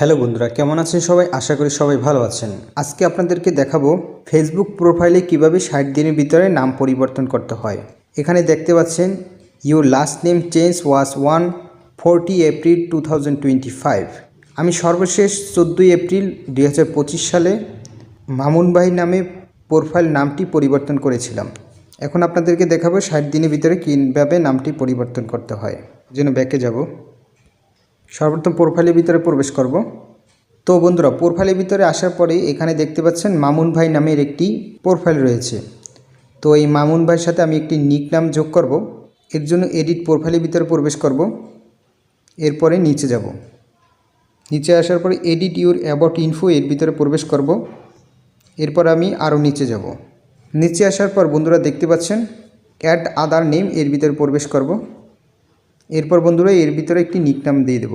Hello বন্ধুরা, কেমন আছেন সবাই? আশা করি সবাই ভালো আছেন। আজকে আপনাদেরকে দেখাবো ফেসবুক প্রোফাইলে কীভাবে ষাট দিনের ভিতরে নাম পরিবর্তন করতে হয়। এখানে দেখতে পাচ্ছেন your last name change was one forty April two আমি সর্বশেষ চোদ্দোই এপ্রিল দুই হাজার পঁচিশ সালে মামুন নামে প্রোফাইল নামটি পরিবর্তন করেছিলাম। এখন আপনাদেরকে দেখাবো ষাট দিনের ভিতরে কীভাবে নামটি পরিবর্তন করতে হয়। যেন ব্যাকে যাব। সর্বপ্রথম প্রোফাইলের ভিতরে প্রবেশ করব। তো বন্ধুরা প্রোফাইলের ভিতরে আসার পরে এখানে দেখতে পাচ্ছেন মামুন ভাই নামের একটি প্রোফাইল রয়েছে। তো এই মামুন ভাইয়ের সাথে আমি একটি নিক নাম যোগ করব। এর জন্য এডিট প্রোফাইলের ভিতরে প্রবেশ করব। এরপরে নিচে যাব। নিচে আসার পরে এডিট ইউর অ্যাবাউট ইনফো এর ভিতরে প্রবেশ করব। এরপর আমি আরও নিচে যাব। নিচে আসার পর বন্ধুরা দেখতে পাচ্ছেন অ্যাড আদার নেম এর ভিতরে প্রবেশ করব। এরপর বন্ধুরা এর ভিতরে একটি নিক নাম দিয়ে দেব।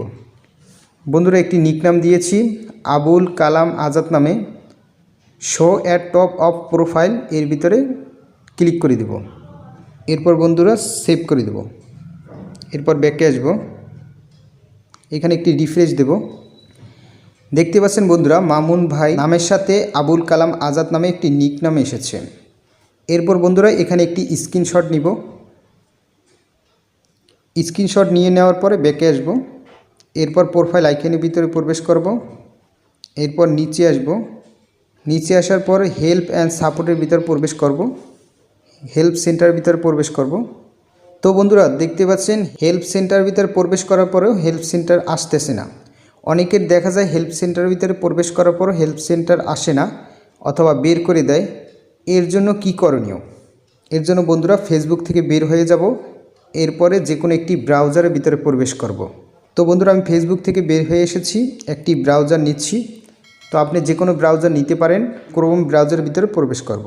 বন্ধুরা একটি নিক নাম দিয়েছি, আবুল কালাম আজাদ নামে। Show at top of profile এর ভিতরে ক্লিক করে দেব। এরপর বন্ধুরা সেভ করে দেব। এরপর ব্যাকে আসব। এখানে একটি রিফ্রেশ দেব। দেখতে পাচ্ছেন বন্ধুরা, মামুন ভাই নামের সাথে আবুল কালাম আজাদ নামে একটি নিক নাম এসেছে। এরপর বন্ধুরা এখানে একটি স্ক্রিনশট নিব। স্ক্রিনশট নিয়ে নেওয়ার পরে ব্যাকে আসব। এরপর প্রোফাইল আইকনের ভিতরে প্রবেশ করব। এরপর নিচে আসব। নিচে আসার পর হেল্প অ্যান্ড সাপোর্টের ভিতর প্রবেশ করব। হেল্প সেন্টার ভিতরে প্রবেশ করব। তো বন্ধুরা, দেখতে পাচ্ছেন হেল্প সেন্টার ভিতরে প্রবেশ করার পরেও হেল্প সেন্টার আসতেছে না। অনেকের দেখা যায় হেল্প সেন্টারের ভিতরে প্রবেশ করার পরও হেল্প সেন্টার আসে না অথবা বের করে দেয়। এর জন্য কি করণীয়? এর জন্য বন্ধুরা ফেসবুক থেকে বের হয়ে যাব। এরপরে যে কোনো একটি ব্রাউজারের ভিতরে প্রবেশ করব। তো বন্ধুরা, আমি ফেসবুক থেকে বের হয়ে এসেছি, একটি ব্রাউজার নিচ্ছি। তো আপনি যে কোনো ব্রাউজার নিতে পারেন ক্রোম ব্রাউজারের ভিতরে প্রবেশ করব।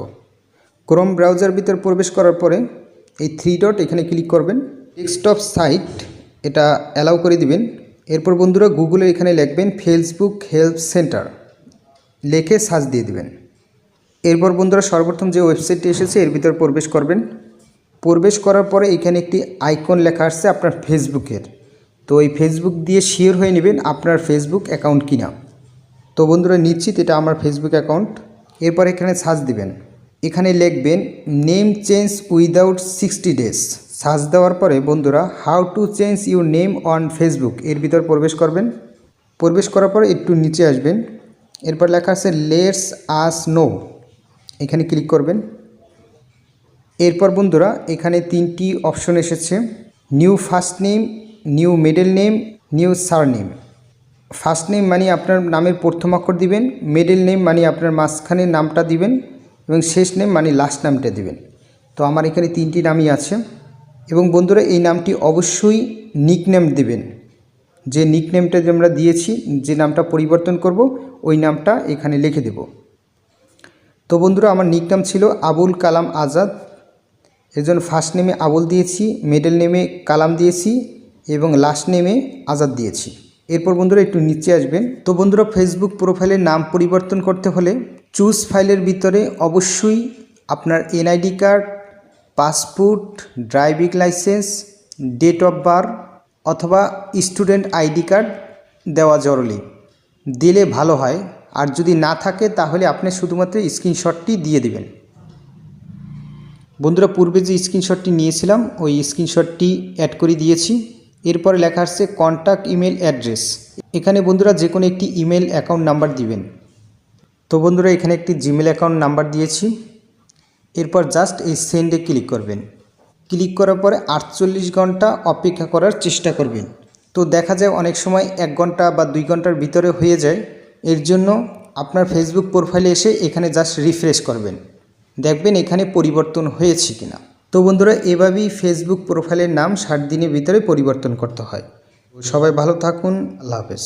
ক্রোম ব্রাউজার ভিতরে প্রবেশ করার পরে এই থ্রি ডট এখানে ক্লিক করবেন। ডেস্কটপ সাইট এটা অ্যালাউ করে দিবেন। এরপর বন্ধুরা গুগলে এখানে লিখবেন ফেসবুক হেল্প সেন্টার লেখে সার্চ দিয়ে দিবেন। এরপর বন্ধুরা, সর্বপ্রথম যে ওয়েবসাইটটি এসেছে, এর ভিতরে প্রবেশ করবেন। প্রবেশ করার পরে এখানে একটি আইকন লেখা আসছে আপনার ফেসবুকের। তো এই ফেসবুক দিয়ে শিওর হয়ে নেবেন আপনার ফেসবুক অ্যাকাউন্ট কিনা। তো বন্ধুরা, নিশ্চিত এটা আমার ফেসবুক অ্যাকাউন্ট। এরপর এখানে সার্চ দিবেন। এখানে লিখবেন, name change without sixty days. Search দেওয়ার পরে বন্ধুরা, how to change your name on Facebook. এর ভিতর প্রবেশ করবেন। প্রবেশ করার পরে একটু নিচে আসবেন। এরপর লেখা আছে, লেটস আস নো। এখানে ক্লিক করবেন। এরপর বন্ধুরা, এখানে তিনটি অপশন এসেছে। New first name new middle name new surname first name মানে আপনার নামের প্রথম অক্ষর দিবেন মিডল নেম মানে আপনার মাঝখানে নামটা দিবেন এবং শেষ নেম মানে লাস্ট নামটা দিবেন। তো আমার এখানে তিনটি নামই আছে। এবং বন্ধুরা, এই নামটি অবশ্যই নিক নেম দেবেন। যে নিক নেমটা যে আমরা দিয়েছি, যে নামটা পরিবর্তন করব, ওই নামটা এখানে লিখে দেব। তো বন্ধুরা, আমার নিক নাম ছিল আবুল কালাম আজাদ। এর জন্য ফার্স্ট নেমে আবুল দিয়েছি মিডল নেমে কালাম দিয়েছি এবং লাস্ট নেমে আজাদ দিয়েছি। এরপর বন্ধুরা একটু নিচে আসবেন। তো বন্ধুরা ফেসবুক প্রোফাইলের নাম পরিবর্তন করতে হলে চুজ ফাইলের ভিতরে অবশ্যই আপনার NID card passport driving licence date of birth অথবা স্টুডেন্ট আইডি কার্ড দেওয়া জরুরি। দিলে ভালো হয়। আর যদি না থাকে তাহলে আপনি শুধুমাত্র স্ক্রিনশটটি দিয়ে দিবেন। বন্ধুরা, পূর্বে যে স্ক্রিনশটটি নিয়েছিলাম, ওই স্ক্রিনশটটি অ্যাড করে দিয়েছি। এরপরে লেখা আসছে কন্ট্যাক্ট ইমেল অ্যাড্রেস এখানে বন্ধুরা যে কোনো একটি ইমেল অ্যাকাউন্ট নাম্বার দিবেন। তো বন্ধুরা, এখানে একটি জিমেল অ্যাকাউন্ট নাম্বার দিয়েছি। এরপর জাস্ট এই সেন্ডে ক্লিক করবেন। ক্লিক করার পরে আটচল্লিশ ঘণ্টা অপেক্ষা করার চেষ্টা করবেন। তো দেখা যায় অনেক সময় এক ঘণ্টা বা দুই ঘণ্টার ভিতরে হয়ে যায়। এর জন্য আপনার ফেসবুক প্রোফাইলে এসে এখানে জাস্ট রিফ্রেশ করবেন। দেখবেন এখানে পরিবর্তন হয়েছে কিনা। তো বন্ধুরা, এভাবেই ফেসবুক প্রোফাইলের নাম ষাট দিনের ভিতরে পরিবর্তন করতে হয়। সবাই ভালো থাকুন, আল্লাহ হাফেজ।